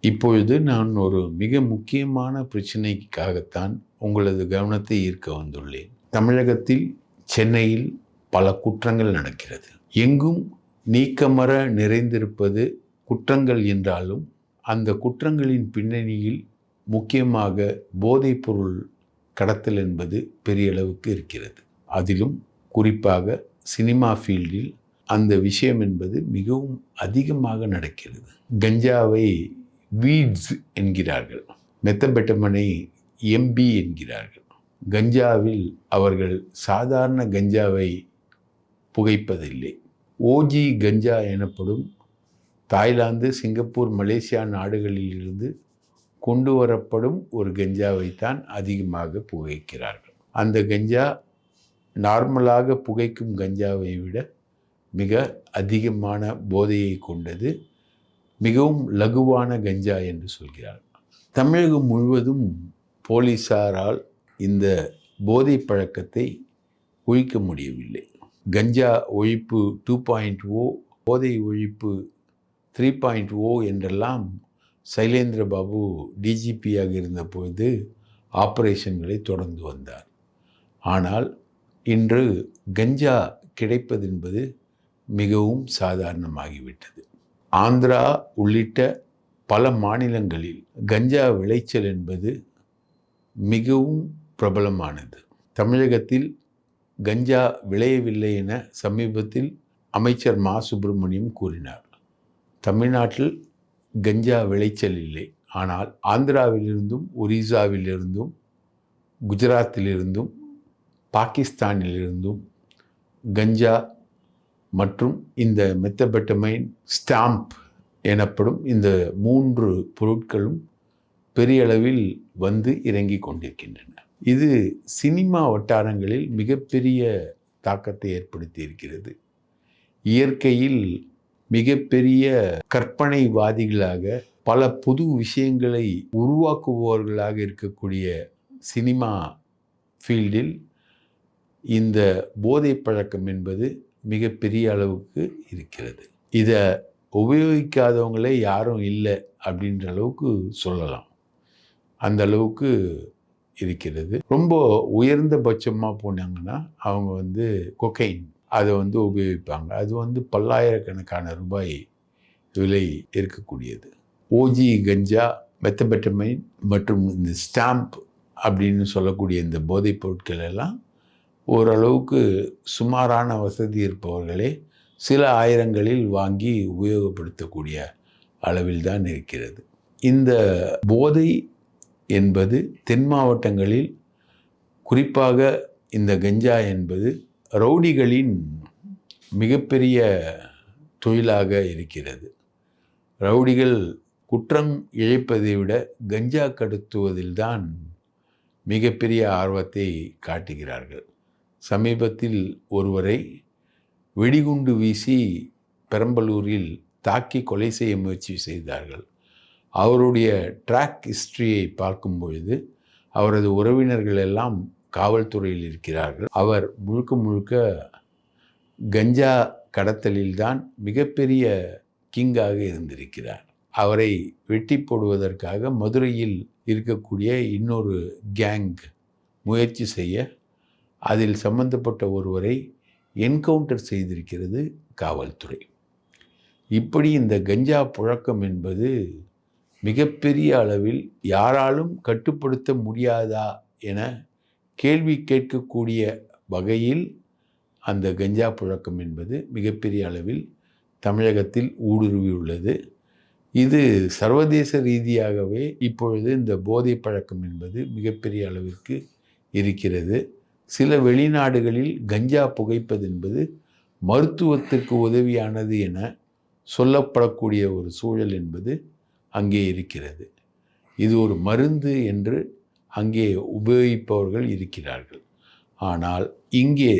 இப்பொழுது நான் ஒரு மிக முக்கியமான பிரச்சனைக்காகத்தான் உங்களது கவனத்தை ஈர்க்க வந்துள்ளேன். தமிழகத்தில் சென்னையில் பல குற்றங்கள் நடக்கிறது. எங்கும் நீக்கமர நிறைந்திருப்பது குற்றங்கள் என்றாலும் அந்த குற்றங்களின் பின்னணியில் முக்கியமாக போதைப்பொருள் கடத்தல் என்பது பெரிய அளவுக்கு இருக்கிறது. அதிலும் குறிப்பாக சினிமா ஃபீல்டில் அந்த விஷயம் என்பது மிகவும் அதிகமாக நடக்கிறது. கஞ்சாவை வீட்ஸ் என்கிறார்கள். மெத்தபெட்டமனை எம்பி என்கிறார்கள். கஞ்சாவில் அவர்கள் சாதாரண கஞ்சாவை புகைப்பதில்லை. ஓஜி கஞ்சா எனப்படும் தாய்லாந்து சிங்கப்பூர் மலேசியா நாடுகளில் இருந்து கொண்டு வரப்படும் ஒரு கஞ்சாவைத்தான் அதிகமாக புகைக்கிறார்கள். அந்த கஞ்சா நார்மலாக புகைக்கும் கஞ்சாவை விட மிக அதிகமான போதையை கொண்டது மிகவும் லகுவான கஞ்சா என்று சொல்கிறார். தமிழகம் முழுவதும் போலீஸாரால் இந்த போதை பழக்கத்தை ஒழிக்க முடியவில்லை. கஞ்சா ஒழிப்பு டூ பாயிண்ட் ஓ போதை ஒழிப்பு த்ரீ பாயிண்ட் ஓ என்றெல்லாம் சைலேந்திர பாபு டிஜிபியாக இருந்தபோது ஆபரேஷன்களை தொடர்ந்து வந்தார். ஆனால் இன்று கஞ்சா கிடைப்பது என்பது மிகவும் சாதாரணமாகிவிட்டது. ஆந்திரா உள்ளிட்ட பல மாநிலங்களில் கஞ்சா விளைச்சல் என்பது மிகவும் பிரபலமானது. தமிழகத்தில் கஞ்சா விளையவில்லை என சமீபத்தில் அமைச்சர் மா. சுப்பிரமணியம் கூறினார். தமிழ்நாட்டில் கஞ்சா விளைச்சல் இல்லை. ஆனால் ஆந்திராவிலிருந்தும் ஒரிசாவிலிருந்தும் குஜராத்திலிருந்தும் பாகிஸ்தானிலிருந்தும் கஞ்சா மற்றும் இந்த மெத்தபெட்டமைன் ஸ்டாம்ப் எனப்படும் இந்த மூன்று பொருட்களும் பெரிய அளவில் வந்து இறங்கி கொண்டிருக்கின்றன. இது சினிமா வட்டாரங்களில் மிகப்பெரிய தாக்கத்தை ஏற்படுத்தி இருக்கிறது. இயற்கையில் மிகப்பெரிய கற்பனைவாதிகளாக பல புது விஷயங்களை உருவாக்குபவர்களாக இருக்கக்கூடிய சினிமா ஃபீல்டில் இந்த போதை பழக்கம் என்பது மிகப்பெரிய அளவுக்கு இருக்கிறது. இதை உபயோகிக்காதவங்களே யாரும் இல்லை அப்படின்ற அளவுக்கு சொல்லலாம். அந்த அளவுக்கு இருக்கிறது. ரொம்ப உயர்ந்த பட்சமாக போனாங்கன்னா அவங்க வந்து கொக்கைன் அதை வந்து உபயோகிப்பாங்க. அது வந்து பல்லாயிரக்கணக்கான ரூபாய் விலை இருக்கக்கூடியது. ஓஜி கஞ்சா மெத்தபெட்டமைன் மற்றும் இந்த ஸ்டாம்ப் அப்படின்னு சொல்லக்கூடிய இந்த போதைப் பொருட்கள் எல்லாம் ஓரளவுக்கு சுமாரான வசதி இருப்பவர்களே சில ஆயிரங்களில் வாங்கி உபயோகப்படுத்தக்கூடிய அளவில் தான் இருக்கிறது. இந்த போதை என்பது தென் மாவட்டங்களில் குறிப்பாக இந்த கஞ்சா என்பது ரவுடிகளின் மிகப்பெரிய தொழிலாக இருக்கிறது. ரவுடிகள் குற்றம் இழைப்பதை விட கஞ்சா கடத்துவதில்தான் மிகப்பெரிய ஆர்வத்தை காட்டுகிறார்கள். சமீபத்தில் ஒருவரை வெடிகுண்டு வீசி பெரம்பலூரில் தாக்கி கொலை செய்ய முயற்சி செய்தார்கள். அவருடைய ட்ராக் ஹிஸ்டரியை பார்க்கும் பொழுது அவரது உறவினர்கள் எல்லாம் காவல்துறையில் இருக்கிறார்கள். அவர் முழுக்க முழுக்க கஞ்சா கடத்தலில்தான் மிகப்பெரிய கிங்காக இருந்திருக்கிறார். அவரை வெட்டி போடுவதற்காக மதுரையில் இருக்கக்கூடிய இன்னொரு கேங் முயற்சி செய்ய அதில் சம்பந்தப்பட்ட ஒருவரை என்கவுண்டர் செய்திருக்கிறது காவல்துறை. இப்படி இந்த கஞ்சா புழக்கம் என்பது மிகப்பெரிய அளவில் யாராலும் கட்டுப்படுத்த முடியாதா என கேள்வி கேட்கக்கூடிய வகையில் அந்த கஞ்சா புழக்கம் என்பது மிகப்பெரிய அளவில் தமிழகத்தில் ஊடுருவியுள்ளது. இது சர்வதேச ரீதியாகவே இப்பொழுது இந்த போதை பழக்கம் என்பது மிகப்பெரிய அளவிற்கு இருக்கிறது. சில வெளிநாடுகளில் கஞ்சா புகைப்பது என்பது மருத்துவத்திற்கு உதவியானது என சொல்லப்படக்கூடிய ஒரு சூழல் என்பது அங்கே இருக்கிறது. இது ஒரு மருந்து என்று அங்கே உபயோகிப்பவர்கள் இருக்கிறார்கள். ஆனால் இங்கே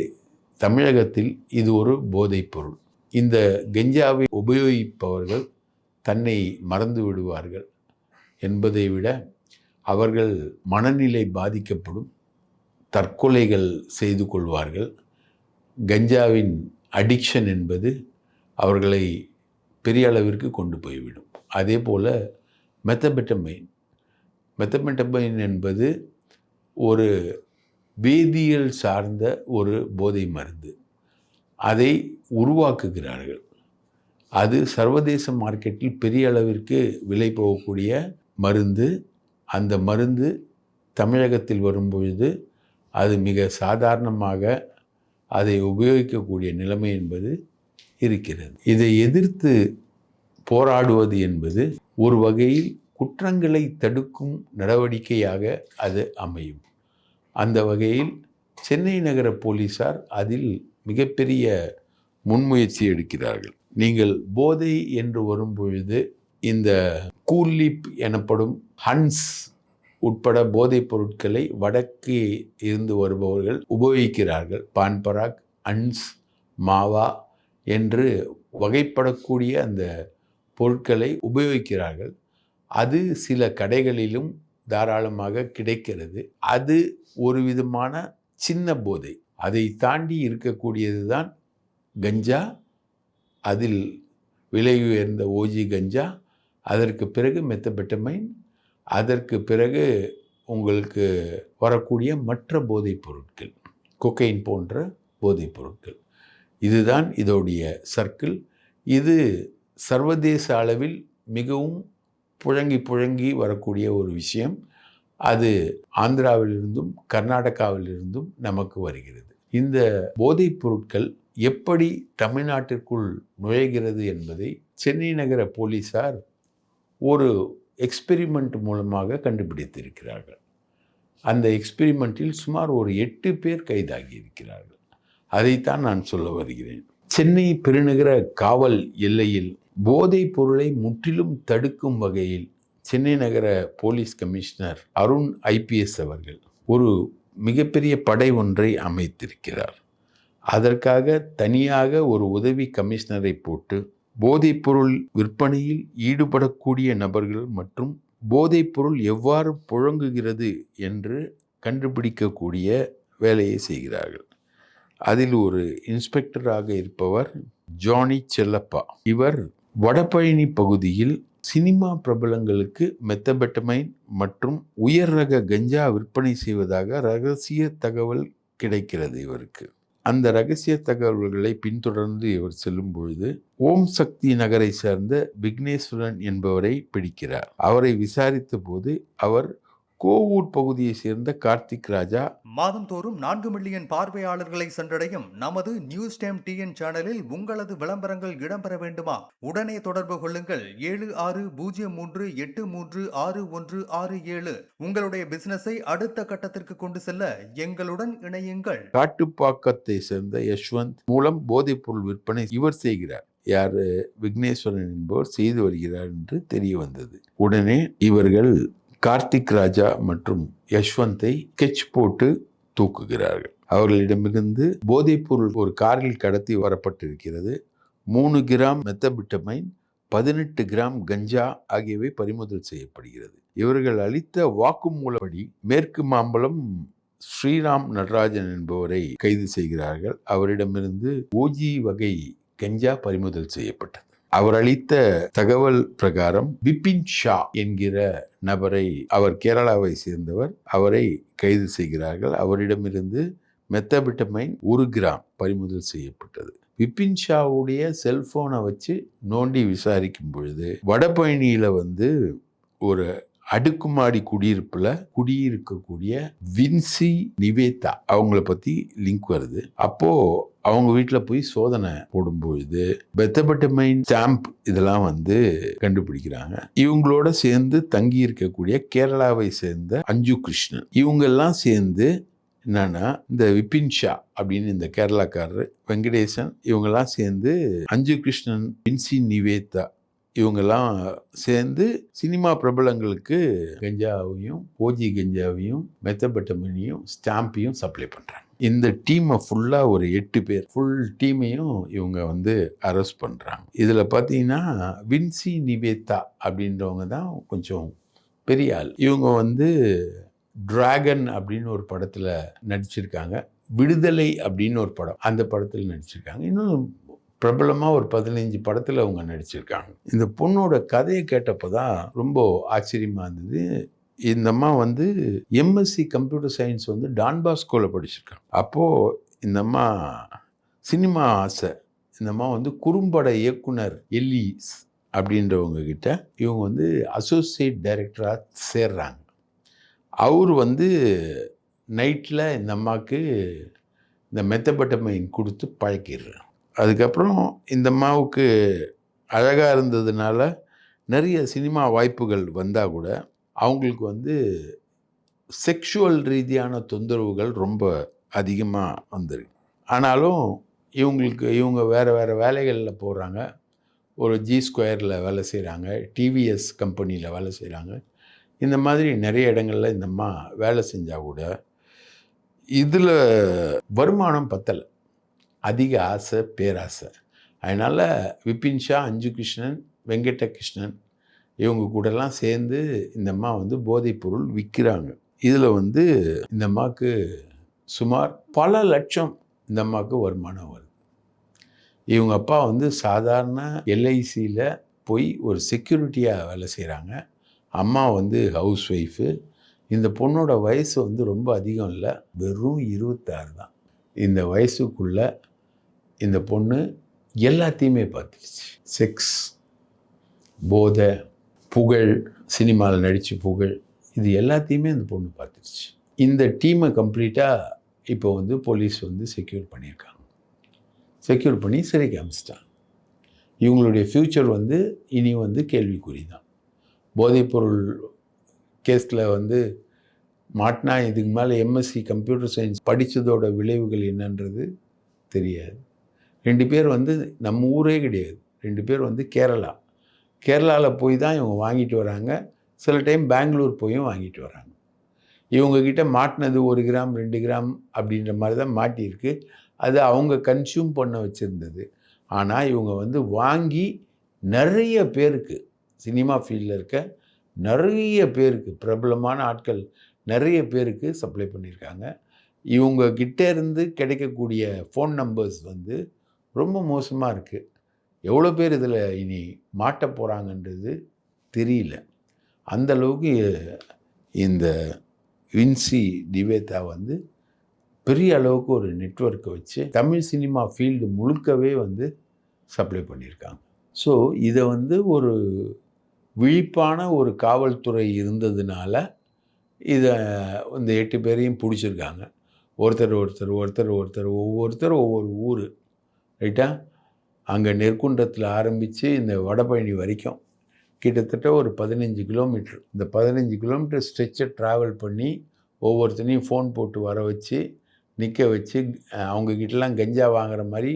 தமிழகத்தில் இது ஒரு போதைப்பொருள். இந்த கஞ்சாவை உபயோகிப்பவர்கள் தன்னை மறந்து விடுவார்கள் என்பதை விட அவர்கள் மனநிலை பாதிக்கப்படும் தற்கொலைகள் செய்து கொள்வார்கள். கஞ்சாவின் அடிக்ஷன் என்பது அவர்களை பெரிய அளவிற்கு கொண்டு போய்விடும். அதே போல் மெத்தபெட்டமைன். மெத்தமெட்டமைன் என்பது ஒரு வேதியியல் சார்ந்த ஒரு போதை மருந்து. அதை உருவாக்குகிறார்கள். அது சர்வதேச மார்க்கெட்டில் பெரிய அளவிற்கு விலை போகக்கூடிய மருந்து. அந்த மருந்து தமிழகத்தில் வரும்பொழுது அது மிக சாதாரணமாக அதை உபயோகிக்கக்கூடிய நிலைமை என்பது இருக்கிறது. இதை எதிர்த்து போராடுவது என்பது ஒரு வகையில் குற்றங்களை தடுக்கும் நடவடிக்கையாக அது அமையும். அந்த வகையில் சென்னை நகர போலீசார் அதில் மிகப்பெரிய முன்முயற்சி எடுக்கிறார்கள். நீங்கள் போதை என்று வரும்பொழுது இந்த கூலிப் எனப்படும் ஹன்ஸ் உட்பட போதைப் பொருட்களை வடக்கு இருந்து வருபவர்கள் உபயோகிக்கிறார்கள். பான்பராக் அன்ஸ் மாவா என்று வகைப்படக்கூடிய அந்த பொருட்களை உபயோகிக்கிறார்கள். அது சில கடைகளிலும் தாராளமாக கிடைக்கிறது. அது ஒரு விதமான சின்ன போதை. அதை தாண்டி இருக்கக்கூடியது தான் கஞ்சா. அதில் விலை உயர்ந்த ஓஜி கஞ்சா. அதற்கு பிறகு மெத்தபெட்டமைன் அதற்கு பிறகு உங்களுக்கு வரக்கூடிய மற்ற போதைப் பொருட்கள் கொக்கைன் போன்ற போதைப் பொருட்கள் இதுதான் இதோடைய சர்க்கிள் இது சர்வதேச அளவில் மிகவும் புழங்கி புழங்கி வரக்கூடிய ஒரு விஷயம். அது ஆந்திராவிலிருந்தும் கர்நாடகாவிலிருந்தும் நமக்கு வருகிறது. இந்த போதைப் பொருட்கள் எப்படி தமிழ்நாட்டிற்குள் நுழைகிறது என்பதை சென்னை நகர போலீஸார் ஒரு எக்ஸ்பெரிமெண்ட் மூலமாக கண்டுபிடித்திருக்கிறார்கள். அந்த எக்ஸ்பெரிமெண்ட்டில் சுமார் ஒரு எட்டு பேர் கைதாகி இருக்கிறார்கள் அதைத்தான் நான் சொல்ல வருகிறேன். சென்னை பெருநகர காவல் எல்லையில் போதைப் பொருளை முற்றிலும் தடுக்கும் வகையில் சென்னை நகர போலீஸ் கமிஷனர் அருண் ஐபிஎஸ் அவர்கள் ஒரு மிகப்பெரிய படை ஒன்றை அமைத்திருக்கிறார். அதற்காக தனியாக ஒரு உதவி கமிஷனரை போட்டு போதைப்பொருள் விற்பனையில் ஈடுபடக்கூடிய நபர்கள் மற்றும் போதைப்பொருள் எவ்வாறு புழங்குகிறது என்று கண்டுபிடிக்கக்கூடிய வேலையை செய்கிறார்கள். அதில் ஒரு இன்ஸ்பெக்டராக இருப்பவர் ஜானி செல்லப்பா. இவர் வடபழனி பகுதியில் சினிமா பிரபலங்களுக்கு மெத்தபெட்டமைன் மற்றும் உயர் ரக கஞ்சா விற்பனை செய்வதாக ரகசிய தகவல் கிடைக்கிறது இவருக்கு. அந்த ரகசிய தகவல்களை பின்தொடர்ந்து இவர் செல்லும் பொழுது ஓம் சக்தி நகரை சேர்ந்த விக்னேஸ்வரன் என்பவரை பிடிக்கிறார். அவரை விசாரித்த போது அவர் கோவூர் பகுதியை சேர்ந்த கார்த்திக் ராஜா. மாதந்தோறும் நான்கு மில்லியன் பார்வையாளர்களை சென்றடையும் நமது நியூஸ் டைம் டிஎன் சேனலில் உங்களது விளம்பரங்கள் இடம்பெற வேண்டுமா? உடனே தொடர்பு கொள்ளுங்கள். ஏழு ஆறு பூஜ்ஜியம் மூன்று எட்டு மூன்று ஆறு ஒன்று ஆறு ஏழு. உங்களுடைய பிசினஸை அடுத்த கட்டத்திற்கு கொண்டு செல்ல எங்களுடன் இணையுங்கள். காட்டுப்பாக்கத்தை சேர்ந்த யஷ்வந்த் மூலம் போதைப்பொருள் விற்பனை இவர் செய்கிறார். யார்? விக்னேஸ்வரன் என்பவர் செய்து வருகிறார் என்று தெரிய வந்தது உடனே இவர்கள் கார்த்திக் ராஜா மற்றும் யஷ்வந்தை கெச் போட்டு தூக்குகிறார்கள். அவர்களிடமிருந்து போதைப்பொருள் ஒரு காரில் கடத்தி வரப்பட்டிருக்கிறது. மூணு கிராம் மெத்தபிட்டமைன் பதினெட்டு கிராம் கஞ்சா ஆகியவை பறிமுதல் செய்யப்படுகிறது. இவர்கள் அளித்த வாக்குமூலப்படி மேற்கு மாம்பலம் ஸ்ரீராம் நடராஜன் என்பவரை கைது செய்கிறார்கள். அவரிடமிருந்து ஓஜி வகை கஞ்சா பறிமுதல் செய்யப்பட்டது. அவர் அளித்த தகவல் பிரகாரம் பிபின் ஷா என்கிற நபரை அவர் கேரளாவை சேர்ந்தவர். அவரை கைது செய்கிறார்கள். அவரிடமிருந்து மெத்தபிட்டமைன் ஒரு கிராம் பறிமுதல் செய்யப்பட்டது. பிபின் ஷாவுடைய செல்போனை வச்சு நோண்டி விசாரிக்கும் பொழுது வடபழனியில் வந்து ஒரு அடுக்குமாடி குடியிருப்பில் குடியிருக்கக்கூடிய வின்சி நிவேதா அவங்கள பற்றி லிங்க் வருது. அப்போது அவங்க வீட்டில் போய் சோதனை போடும்பொழுது பெத்தபட்டமைன் ஸ்டாம்ப் இதெல்லாம் வந்து கண்டுபிடிக்கிறாங்க. இவங்களோட சேர்ந்து தங்கி இருக்கக்கூடிய கேரளாவை சேர்ந்த அஞ்சு கிருஷ்ணன். இவங்கெல்லாம் சேர்ந்து என்னன்னா இந்த விபின் ஷா அப்படின்னு இந்த கேரளாக்காரர் வெங்கடேசன் இவங்கெல்லாம் சேர்ந்து அஞ்சு கிருஷ்ணன் வின்சி நிவேதா இவங்கெல்லாம் சேர்ந்து சினிமா பிரபலங்களுக்கு கஞ்சாவையும் போஜி கஞ்சாவையும் மெத்தபட்டமனியும் ஸ்டாம்பையும் சப்ளை பண்ணுறாங்க இந்த டீமை ஃபுல்லாக ஒரு எட்டு பேர் ஃபுல் டீமையும் இவங்க வந்து அரெஸ்ட் பண்ணுறாங்க இதில் பார்த்தீங்கன்னா வின்சி நிவேதா அப்படின்றவங்க தான் கொஞ்சம் பெரிய ஆள். இவங்க வந்து டிராகன் அப்படின்னு ஒரு படத்தில் நடிச்சிருக்காங்க. விடுதலை அப்படின்னு ஒரு படம் அந்த படத்தில் நடிச்சிருக்காங்க. இன்னும் பிரபலமாக ஒரு பதினஞ்சு படத்தில் அவங்க நடிச்சிருக்காங்க. இந்த பொண்ணோட கதையை கேட்டப்போ தான் ரொம்ப ஆச்சரியமாக இருந்தது. இந்த அம்மா வந்து எம்எஸ்சி கம்ப்யூட்டர் சயின்ஸ் வந்து டான்பாஸ்கோவில் படிச்சிருக்காங்க. அப்போது இந்த அம்மா சினிமா ஆசை. இந்த அம்மா வந்து குறும்பட இயக்குனர் எல்லிஸ் அப்படின்றவங்க கிட்ட இவங்க வந்து அசோசியேட் டைரக்டராக சேர்றாங்க. அவர் வந்து நைட்டில் இந்த அம்மாவுக்கு இந்த மெத்தபட்டமைன் கொடுத்து பழக்கிடுறார். அதுக்கப்புறம் இந்த அம்மாவுக்கு அழகாக இருந்ததுனால நிறைய சினிமா வாய்ப்புகள் வந்தால் கூட அவங்களுக்கு வந்து செக்ஷுவல் ரீதியான தொந்தரவுகள் ரொம்ப அதிகமாக வந்துருக்கு. ஆனாலும் இவங்களுக்கு இவங்க வேறு வேறு வேலைகளில் போகிறாங்க ஒரு ஜி ஸ்கொயரில் வேலை செய்கிறாங்க டிவிஎஸ் கம்பெனியில் வேலை செய்கிறாங்க இந்த மாதிரி நிறைய இடங்களில் இந்த அம்மா வேலை செஞ்சால் கூட இதில் வருமானம் பத்தலை. அதிக ஆசை பேராசை. அதனால் விபின் ஷா அஞ்சு கிருஷ்ணன் வெங்கட கிருஷ்ணன் இவங்க கூடலாம் சேர்ந்து இந்த அம்மா வந்து போதைப்பொருள் விற்கிறாங்க இதில் வந்து இந்த அம்மாவுக்கு சுமார் பல லட்சம் இந்த அம்மாவுக்கு வருமானம் வருது. இவங்க அப்பா வந்து சாதாரண எல்ஐசியில் போய் ஒரு செக்யூரிட்டியாக வேலை செய்கிறாங்க அம்மா வந்து ஹவுஸ் ஒய்ஃபு இந்த பொண்ணோட வயசு வந்து ரொம்ப அதிகம் இல்லை வெறும் இருபத்தாறு தான். இந்த வயசுக்குள்ளே இந்த பொண்ணு எல்லாத்தையுமே பார்த்துருச்சு செக்ஸ் போதை புகழ் சினிமாவில் நடித்து புகழ் இது எல்லாத்தையுமே அந்த பொண்ணு பார்த்துருச்சு இந்த டீமை கம்ப்ளீட்டாக இப்போ வந்து போலீஸ் வந்து செக்யூர் பண்ணியிருக்காங்க. செக்யூர் பண்ணி சிறைக்கு அமிச்சிட்டாங்க. இவங்களுடைய ஃப்யூச்சர் வந்து இனி வந்து கேள்விக்குறி தான் போதைப்பொருள் கேஸில் வந்து மாட்டினா இதுக்கு மேலே எம்எஸ்சி கம்ப்யூட்டர் சயின்ஸ் படித்ததோட விளைவுகள் என்னன்றது தெரியாது. ரெண்டு பேர் வந்து நம்ம ஊரே கிடையாது. ரெண்டு பேர் வந்து கேரளா. கேரளாவில் போய் தான் இவங்க வாங்கிட்டு வராங்க. சில டைம் பெங்களூர் போயும் வாங்கிட்டு வராங்க. இவங்கக்கிட்ட மாட்டினது ஒரு கிராம் ரெண்டு கிராம் அப்படின்ற மாதிரி தான் மாட்டியிருக்கு. அது அவங்க கன்சியூம் பண்ண வச்சுருந்தது. ஆனால் இவங்க வந்து வாங்கி நிறைய பேருக்கு சினிமா ஃபீல்டில் இருக்க நிறைய பேருக்கு பிரபலமான ஆட்கள் நிறைய பேருக்கு சப்ளை பண்ணியிருக்காங்க. இவங்க இருந்து கிடைக்கக்கூடிய ஃபோன் நம்பர்ஸ் வந்து ரொம்ப மோசமாக இருக்குது எவ்வளோ பேர் இதில் இனி மாட்ட போகிறாங்கன்றது தெரியல. அந்த அளவுக்கு இந்த வின்சி நிவேதா வந்து பெரிய அளவுக்கு ஒரு நெட்ஒர்க்கை வச்சு தமிழ் சினிமா ஃபீல்டு முழுக்கவே வந்து சப்ளை பண்ணியிருக்காங்க. ஸோ இதை வந்து ஒரு விழிப்பான ஒரு காவல்துறை இருந்ததுனால இதை இந்த எட்டு பேரையும் பிடிச்சிருக்காங்க. ஒருத்தர் ஒருத்தர் ஒருத்தர் ஒருத்தர் ஒவ்வொருத்தர் ஒவ்வொரு ஊர். ரைட்டா? அங்கே நெற்குன்றத்தில் ஆரம்பித்து இந்த வடபழனி வரைக்கும் கிட்டத்தட்ட ஒரு பதினஞ்சு கிலோமீட்டர். இந்த பதினஞ்சு கிலோமீட்டர் ஸ்ட்ரெச்சை ட்ராவல் பண்ணி ஒவ்வொருத்தனையும் ஃபோன் போட்டு வர வச்சு நிற்க வச்சு அவங்கக்கிட்டலாம் கஞ்சா வாங்குற மாதிரி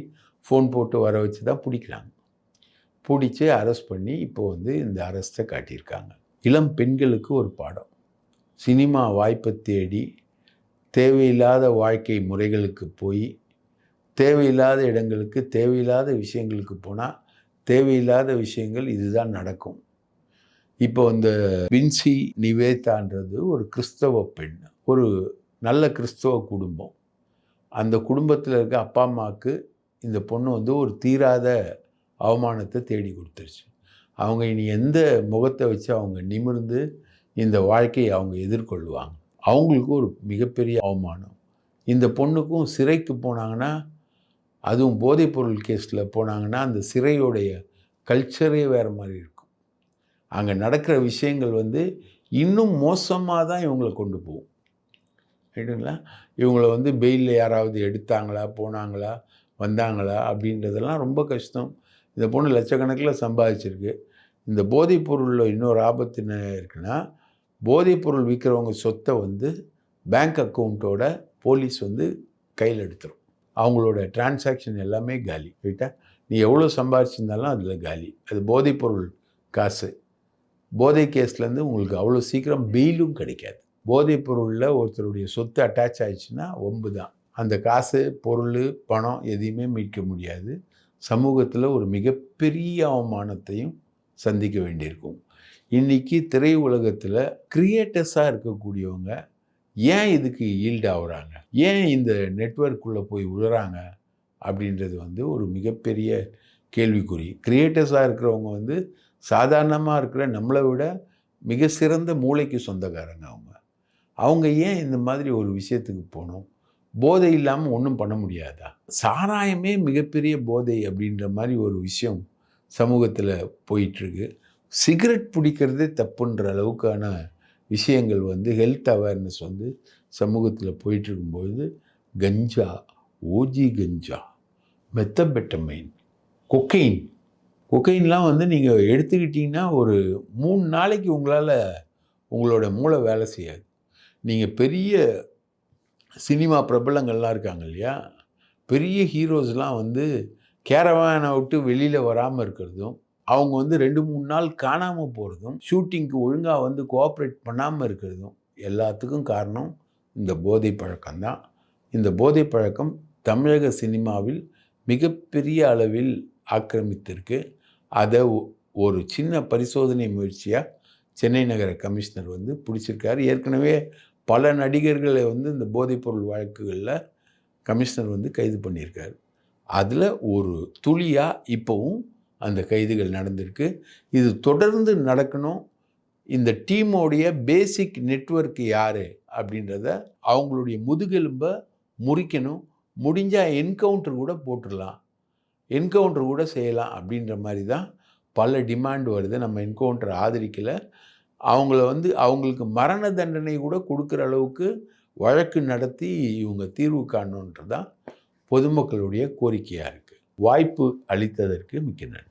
ஃபோன் போட்டு வர வச்சு தான் பிடிக்கிறாங்க. பிடிச்சி அரெஸ்ட் பண்ணி இப்போ வந்து இந்த அரெஸ்ட்டை காட்டியிருக்காங்க. இளம் பெண்களுக்கு ஒரு பாடம். சினிமா வாய்ப்பை தேடி தேவையில்லாத வாழ்க்கை முறைகளுக்கு போய் தேவையில்லாத இடங்களுக்கு தேவையில்லாத விஷயங்களுக்கு போனால் தேவையில்லாத விஷயங்கள் இதுதான் நடக்கும். இப்போ இந்த வின்சி நிவேதான்றது ஒரு கிறிஸ்தவ பெண் ஒரு நல்ல கிறிஸ்தவ குடும்பம். அந்த குடும்பத்தில் இருக்க அப்பா அம்மாவுக்கு இந்த பொண்ணு வந்து ஒரு தீராத அவமானத்தை தேடி கொடுத்துருச்சு. அவங்க இனி எந்த முகத்தை வச்சு அவங்க நிமிர்ந்து இந்த வாழ்க்கையை அவங்க எதிர்கொள்வாங்க? அவங்களுக்கு ஒரு மிகப்பெரிய அவமானம். இந்த பொண்ணுக்கும் சிறைக்கு போனாங்கன்னா அதுவும் போதைப்பொருள் கேஸில் போனாங்கன்னா அந்த சிறையோடைய கல்ச்சரே வேறு மாதிரி இருக்கும். அங்கே நடக்கிற விஷயங்கள் வந்து இன்னும் மோசமாக தான் இவங்களை கொண்டு போகும். ரைட்டுங்களா இவங்களை வந்து பெயிலில் யாராவது எடுத்தாங்களா போனாங்களா வந்தாங்களா அப்படின்றதெல்லாம் ரொம்ப கஷ்டம். இந்த பொண்ணு லட்சக்கணக்கில் சம்பாதிச்சிருக்கு. இந்த போதைப்பொருளில் இன்னொரு ஆபத்து என்ன இருக்குன்னா போதைப்பொருள் விற்கிறவங்க சொத்தை வந்து பேங்க் அக்கௌண்ட்டோட போலீஸ் வந்து கையில் எடுத்துரும். அவங்களோட டிரான்சாக்ஷன் எல்லாமே காலி. ரைட்டா நீ எவ்வளோ சம்பாதிச்சிருந்தாலும் அதில் காலி. அது போதைப்பொருள் காசு. போதை கேஸ்லேருந்து உங்களுக்கு அவ்வளோ சீக்கிரம் பெயிலும் கிடைக்காது. போதைப் பொருளில் ஒருத்தருடைய சொத்து அட்டாச் ஆயிடுச்சுன்னா ஒம்பு தான் அந்த காசு பொருள் பணம் எதையுமே மீட்க முடியாது. சமூகத்தில் ஒரு மிகப்பெரிய அவமானத்தையும் சந்திக்க வேண்டியிருக்கும். இன்றைக்கி திரை உலகத்தில் க்ரியேட்டர்ஸாக இருக்கக்கூடியவங்க ஏன் இதுக்கு ஈல்ட் ஆகுறாங்க ஏன் இந்த நெட்வொர்க்குள்ளே போய் விழுறாங்க அப்படின்றது வந்து ஒரு மிகப்பெரிய கேள்விக்குறி. கிரியேட்டர்ஸாக இருக்கிறவங்க வந்து சாதாரணமாக இருக்கிற நம்மளை விட மிக சிறந்த மூளைக்கு சொந்தக்காரங்க அவங்க. அவங்க ஏன் இந்த மாதிரி ஒரு விஷயத்துக்கு போகணும்? போதை இல்லாமல் ஒன்றும் பண்ண முடியாதா? சாராயமே மிகப்பெரிய போதை அப்படின்ற மாதிரி ஒரு விஷயம் சமூகத்தில் போயிட்டுருக்கு சிகரெட் பிடிக்கிறதே தப்புன்ற அளவுக்கான விஷயங்கள் வந்து ஹெல்த் அவேர்னஸ் வந்து சமூகத்தில் போயிட்டுருக்கும்பொழுது ganja OG ganja methamphetamine cocaine கொக்கைன்லாம் வந்து நீங்கள் எடுத்துக்கிட்டிங்கன்னா ஒரு மூணு நாளைக்கு உங்களால் உங்களோட மூளை வேலை செய்யாது. நீங்கள் பெரிய சினிமா பிரபலங்கள்லாம் இருக்காங்க இல்லையா? பெரிய ஹீரோஸ்லாம் வந்து கேரவானை விட்டு வெளியில் வராமல் இருக்கிறதும் அவங்க வந்து ரெண்டு மூணு நாள் காணாமல் போகிறதும் ஷூட்டிங்க்கு ஒழுங்காக வந்து கோஆப்ரேட் பண்ணாமல் இருக்கிறதும் எல்லாத்துக்கும் காரணம் இந்த போதை பழக்கம்தான் இந்த போதை பழக்கம் தமிழக சினிமாவில் மிகப்பெரிய அளவில் ஆக்கிரமித்திருக்கு. அதை ஒ- ஒரு சின்ன பரிசோதனை முயற்சியாக சென்னை நகர கமிஷனர் வந்து பிடிச்சிருக்காரு. ஏற்கனவே பல நடிகர்களை வந்து இந்த போதைப்பொருள் வழக்குகளில் கமிஷனர் வந்து கைது பண்ணியிருக்காரு. அதில் ஒரு துளியாக இப்போவும் அந்த கைதுகள் நடந்திருக்கு. இது தொடர்ந்து நடக்கணும். இந்த டீமோடைய பேசிக் நெட்வொர்க் யார் அப்படின்றத அவங்களுடைய முதுகெலும்பை முறிக்கணும். முடிஞ்சால் என்கவுண்டர் கூட போட்டுடலாம். என்கவுண்டர் கூட செய்யலாம் அப்படின்ற மாதிரி தான் பல டிமாண்ட் வருது. நம்ம என்கவுண்டர் ஆதரிக்கலை. அவங்கள வந்து அவங்களுக்கு மரண தண்டனை கூட கொடுக்குற அளவுக்கு வழக்கு நடத்தி இவங்க தீர்வு காணணுன்றது தான் பொதுமக்களுடைய கோரிக்கையாக இருக்குது வாய்ப்பு அளித்ததற்கு மிக்க நன்றி.